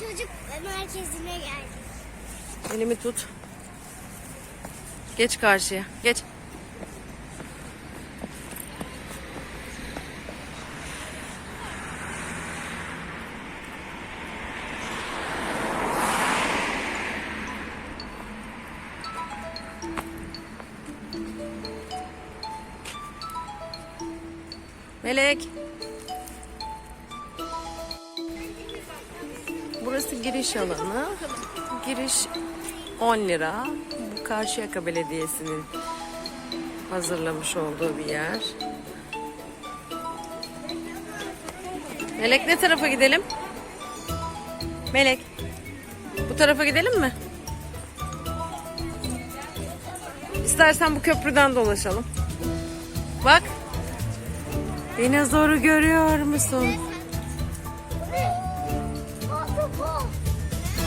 çocuk merkezine geldik. Elimi tut. Geç karşıya. Geç. Melek. Burası giriş alanı. Giriş 10 lira. Bu Karşıyaka Belediyesi'nin hazırlamış olduğu bir yer. Melek ne tarafa gidelim? Melek. Bu tarafa gidelim mi? İstersen bu köprüden dolaşalım. Bak. Dinozoru görüyor musun?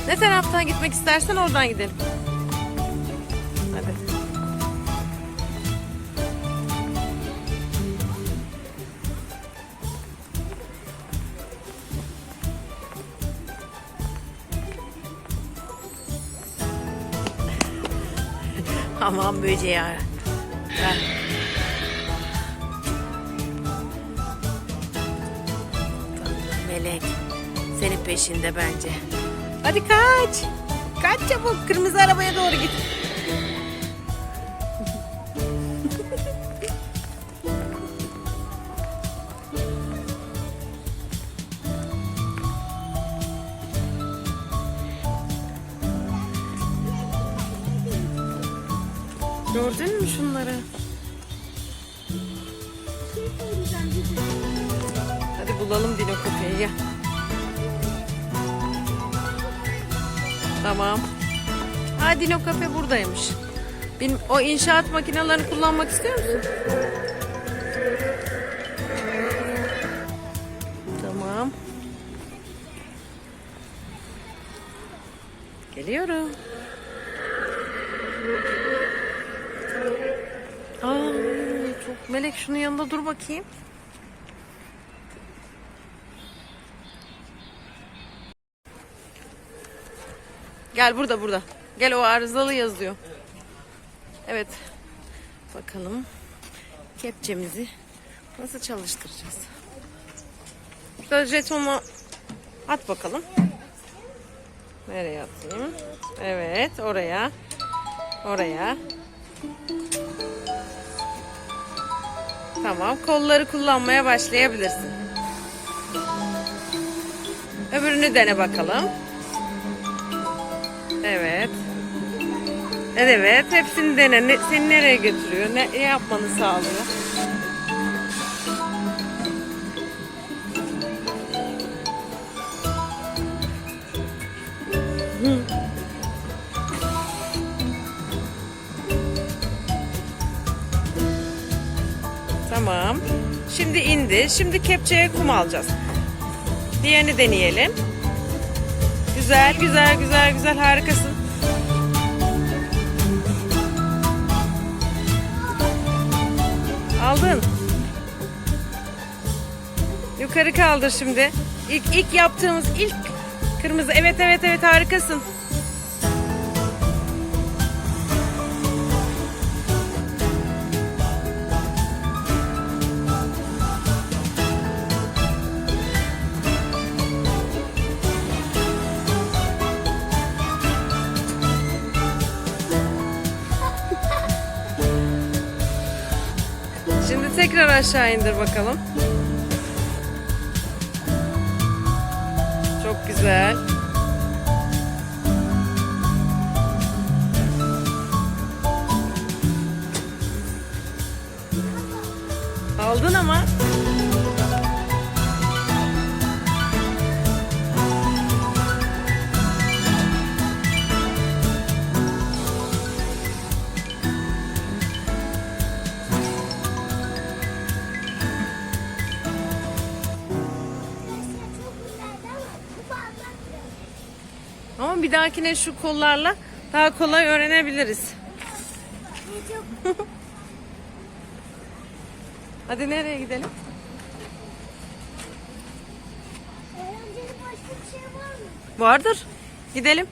Ne taraftan gitmek istersen oradan gidelim. Hadi. Aman böceği ara. Gel. Melek senin peşinde bence. Hadi kaç. Kaç çabuk kırmızı arabaya doğru git. Gördün mü şunları? Hadi bulalım Dino köpeği Tamam. Ha Dino kafe buradaymış. Benim, o inşaat makinelerini kullanmak istiyor musun? Tamam. Geliyorum. Aa, çok melek şunun yanında dur bakayım. Gel burada burada. Gel o arızalı yazıyor. Evet. Bakalım. Kepçemizi nasıl çalıştıracağız? Şöyle jetonu at bakalım. Nereye atayım? Evet oraya. Oraya. Tamam kolları kullanmaya başlayabilirsin. Öbürünü dene bakalım. Evet. Evet, hepsini dene. Ne, seni nereye götürüyor? Ne, ne yapmanı sağlıyor? Tamam. Şimdi indi. Şimdi kepçeye kum alacağız. Diğerini deneyelim. Güzel, güzel, güzel, güzel. Harikasın. Aldın. Yukarı kaldır şimdi. İlk, ilk yaptığımız ilk kırmızı. Evet, evet, evet. Harikasın. Tekrar aşağı indir bakalım. Çok güzel. Aldın ama. Ama bir dahakine şu kollarla daha kolay öğrenebiliriz. Hadi nereye gidelim? eğlenceli başka şey var mı? Vardır. Gidelim.